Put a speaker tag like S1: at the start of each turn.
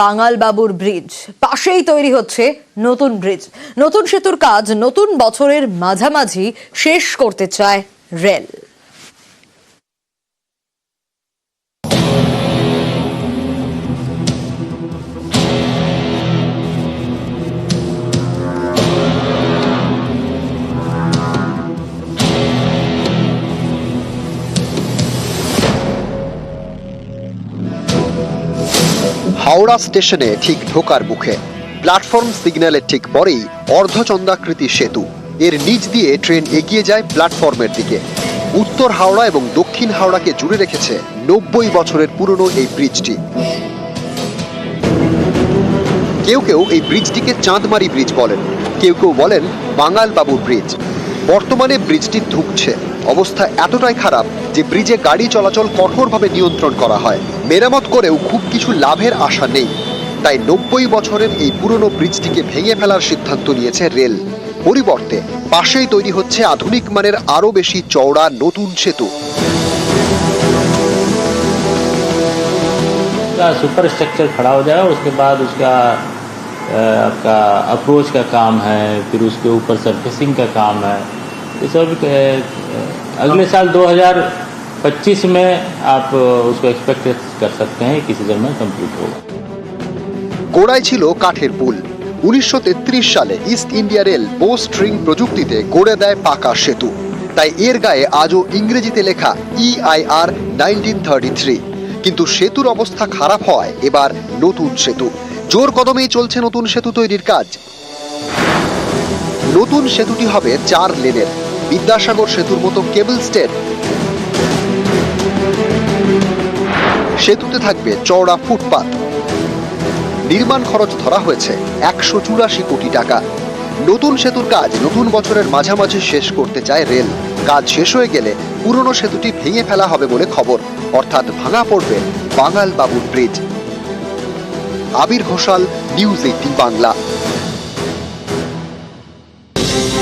S1: বাঙাল বাবুর ব্রিজ পাশেই তৈরি হচ্ছে নতুন ব্রিজ নতুন সেতুর কাজ নতুন বছরের মাঝামাঝি শেষ করতে চায় রেল
S2: হাওড়া স্টেশনে ঠিক ঢোকার মুখে। প্ল্যাটফর্ম সিগন্যালের ঠিক পরেই অর্ধচন্দ্রাকৃতি সেতু। এর নিচ দিয়ে ট্রেন এগিয়ে যায় প্ল্যাটফর্মের দিকে। উত্তর হাওড়া এবং দক্ষিণ হাওড়াকে জুড়ে রেখেছে নব্বই বছরের পুরনো এই ব্রিজটি। কেউ কেউ এই ব্রিজটিকে চাঁদমারি ব্রিজ বলেন। কেউ কেউ বলেন বাঙাল বাবুর ব্রিজ। বর্তমানে ব্রিজটি ধুঁকছে। অবস্থা এতটাই খারাপ যে ব্রিজে গাড়ি চলাচল কঠোরভাবে নিয়ন্ত্রণ করা হয়। মেরামত করেও খুব কিছু লাভের আশা নেই তাই নব্বই বছরের এই পুরনো ব্রিজটিকে ভেঙে ফেলার সিদ্ধান্ত নিয়েছে রেল পরিবর্তে পাশেই তৈরি হচ্ছে আধুনিক মানের আরও বেশি চওড়া নতুন সেতু
S3: का सुपर स्ट्रक्चर खड़ा हो जाएगा उसके बाद उसका अ, आपका अप्रोच का काम है फिर उसके ऊपर सरफेसिंग का काम है ये सब अ, अगले साल 2025 में आप अ, उसको एक्सपेक्ट कर सकते हैं कि सीजन में कंप्लीट होगा
S2: গোড়ায় ছিল কাঠের পুল উনিশশো সালে East India rail bow string প্রযুক্তিতে গড়ে দেয় পাকা সেতু তাই এর গায়ে আজও ইংরেজিতে লেখা E EIR nineteen thirty three কিন্তু সেতুর অবস্থা খারাপ হওয়ায় এবার নতুন সেতু জোর কদমেই চলছে নতুন সেতু তৈরির কাজ নতুন সেতুটি হবে চার লেনের বিদ্যাসাগর সেতুর মতো কেবল স্টেট সেতুতে থাকবে চওড়া ফুটপাত। নির্মাণ খরচ ধরা হয়েছে একশো চুরাশি কোটি টাকা। নতুন সেতুর কাজ নতুন বছরের মাঝামাঝি শেষ করতে চায় রেল। কাজ শেষ হয়ে গেলে পুরনো সেতুটি ভেঙে ফেলা হবে বলে খবর। অর্থাৎ ভাঙা পড়বে বাঙাল বাবুর bridge Abir Ghoshal news eighteen Bangla